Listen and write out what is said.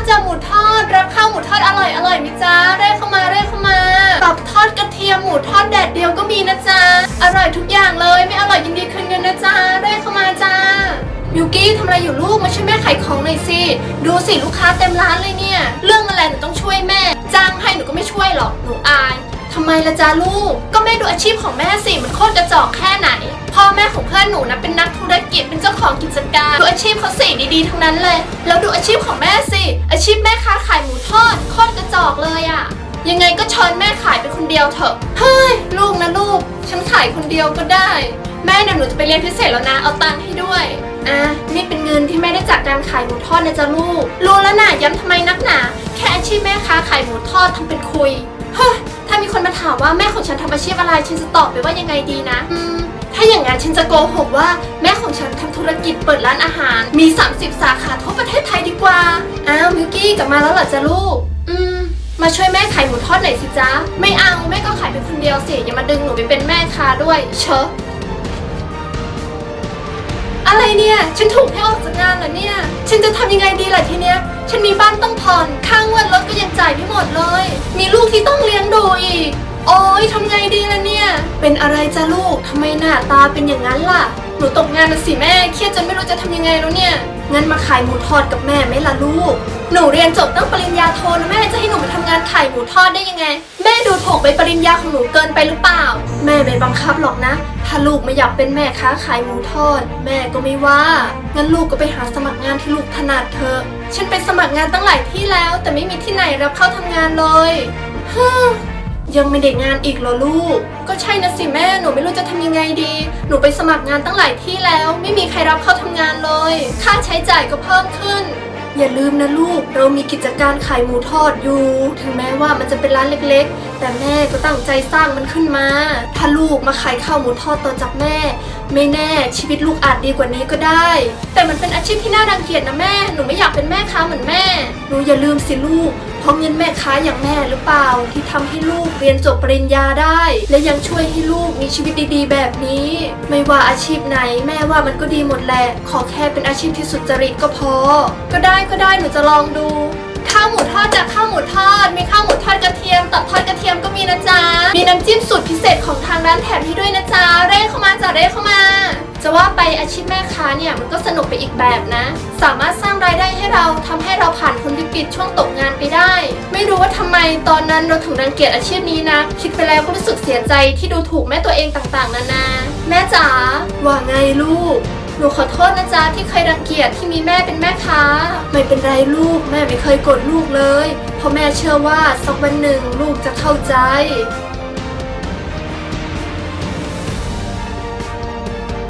ดจ้าหมูทอด รับข้าวหมูทอดอร่อยอร่อยมิจ้าเร่เข้ามาเร่เข้ามาตับทอดกระเทียมหมูทอดแดดเดียวก็มีนะจ๊ะอร่อยทุกอย่างเลยไม่อร่อยยินดีคืนเงินนะจ๊ะเร่เข้ามาจ้ามิวกี้ทำอะไรอยู่ลูกมาช่วยแม่ขายของหน่อยสิดูสิลูกค้าเต็มร้านเลยเนี่ย เรื่องอะไรหนูต้องช่วยแม่ จ้างให้หนูก็ไม่ช่วยหรอกหนูอายทำไมละจ้าลูก ก็แม่ดูอาชีพของแม่สิมันโคตรกระจอกแค่ แม่ของเพื่อนหนูนะเป็นนักธุรกิจเป็นเจ้าของกิจการดูอาชีพเขาสิดีๆทั้งนั้นเลยแล้วดูอาชีพของแม่สิอาชีพแม่ค้าขายหมูทอดโคตรกระจอกเลยอะยังไงก็เชิญแม่ขายไปคนเดียวเถอะเฮ้ยลูกนะลูก ฉันขายคนเดียวก็ได้ แม่เดี๋ยวหนูจะไปเรียนพิเศษแล้วนะเอาตังค์ให้ด้วยอะนี่เป็นเงินที่แม่ได้จากการขายหมูทอดนะจ๊ะลูกรู้แล้วนะย้ำทำไมนักหนา แค่อาชีพแม่ค้าขายหมูทอดทำเป็นคุยเฮ้ยถ้ามีคนมาถามว่าแม่ของฉันทำอาชีพอะไรฉันจะตอบไปว่ายังไงดีนะอืม ถ้าอย่างนั้นฉันจะโกหกว่าแม่ของฉันทำธุรกิจเปิดร้านอาหาร มี 30 สาขาทั่วประเทศไทยดีกว่า อ้าวมิวกี้กลับมาแล้วเหรอจ๊ะลูก อืม มาช่วยแม่ขายหมูทอดหน่อยสิจ๊ะ ไม่เอาแม่ก็ขายเป็นคนเดียวสิอย่ามาดึงหนูไปเป็นแม่ค้าด้วย เชอะอะไรเนี่ย ฉันถูกให้ออกจากงานเหรอเนี่ย ฉันจะทำยังไงดีล่ะทีเนี้ย ฉันมีบ้านต้องผ่อน ค่างวดรถก็ยังจ่ายไม่หมดเลย มีลูกที่ต้องเลี้ยงดูอีก โอ๊ยทำไงดีล่ะเนี่ย เป็นอะไรจ้ะลูกทำไมหน้าตาเป็นอย่างนั้นล่ะ หนูตกงานนะสิแม่เครียดจนไม่รู้จะทำยังไงแล้วเนี่ย งั้นมาขายหมูทอดกับแม่ไหมล่ะลูก หนูเรียนจบตั้งปริญญาโทนะแม่จะให้หนูมาทำงานขายหมูทอดได้ยังไง แม่ดูถูกใบปริญญาของหนูเกินไปหรือเปล่า แม่ไม่บังคับหรอกนะ ถ้าลูกไม่อยากเป็นแม่ค้าขายหมูทอด แม่ก็ไม่ว่า งั้นลูกก็ไปหาสมัครงานที่ลูกถนัดเถอะ ฉันไปสมัครงานตั้งหลายที่แล้ว แต่ไม่มีที่ไหนรับเข้าทำงานเลยฮึ ยังไม่ได้งานอีกเหรอลูก ก็ใช่นะสิแม่หนูไม่รู้จะทำยังไงดี หนูไปสมัครงานตั้งหลายที่แล้ว ไม่มีใครรับเข้าทำงานเลย ค่าใช้จ่ายก็เพิ่มขึ้น อย่าลืมนะลูก เรามีกิจการขายหมูทอดอยู่ ถึงแม้ว่ามันจะเป็นร้านเล็กๆ แต่แม่ก็ตั้งใจสร้างมันขึ้นมา ถ้าลูกมาขายข้าวหมูทอดต่อจากแม่ ไม่แน่ชีวิตลูกอาจดีกว่านี้ก็ได้ แต่มันเป็นอาชีพที่น่ารังเกียจนะแม่ หนูไม่อยากเป็นแม่ค้าเหมือนแม่ หนูอย่าลืมสิลูก เพราะเงินแม่ค้าอย่างแม่หรือเปล่า ที่ทำให้ลูกเรียนจบปริญญาได้ และยังช่วยให้ลูกมีชีวิตดีๆ แบบนี้ ไม่ว่าอาชีพไหน แม่ว่ามันก็ดีหมดแหละขอแค่เป็นอาชีพที่สุจริตก็พอ ก็ได้ก็ได้หนูจะลองดู ข้าวหมูทอดจากข้าวหมูทอดมีข้าวหมูทอดกระเทียมตับทอดกระเทียมก็ำจิ้มสูตรพิเศษของทางร้านแถมให้ด้วยนะจ๊ะเร่เข้ามาจ้ะเร่เข้ามา จะว่าไปอาชีพแม่ค้าเนี่ยมันก็สนุกไปอีกแบบนะ สามารถสร้างรายได้ให้เราทำให้เราผ่านพ้นวิกฤตช่วงตกงานไปได้ ไม่รู้ว่าทำไมตอนนั้นเราถึงรังเกียจอาชีพนี้นะ คิดไปแล้วก็รู้สึกเสียใจที่ดูถูกแม่ตัวเองต่างๆ นานา แม่จ๋าว่าไงลูกหนูขอโทษนะจ๊ะที่เคยรังเกียจที่มีแม่เป็นแม่ค้า ไม่เป็นไรลูก แม่ไม่เคยกดลูกเลย เพราะแม่เชื่อว่าสักวันหนึ่งลูกจะเข้าใจ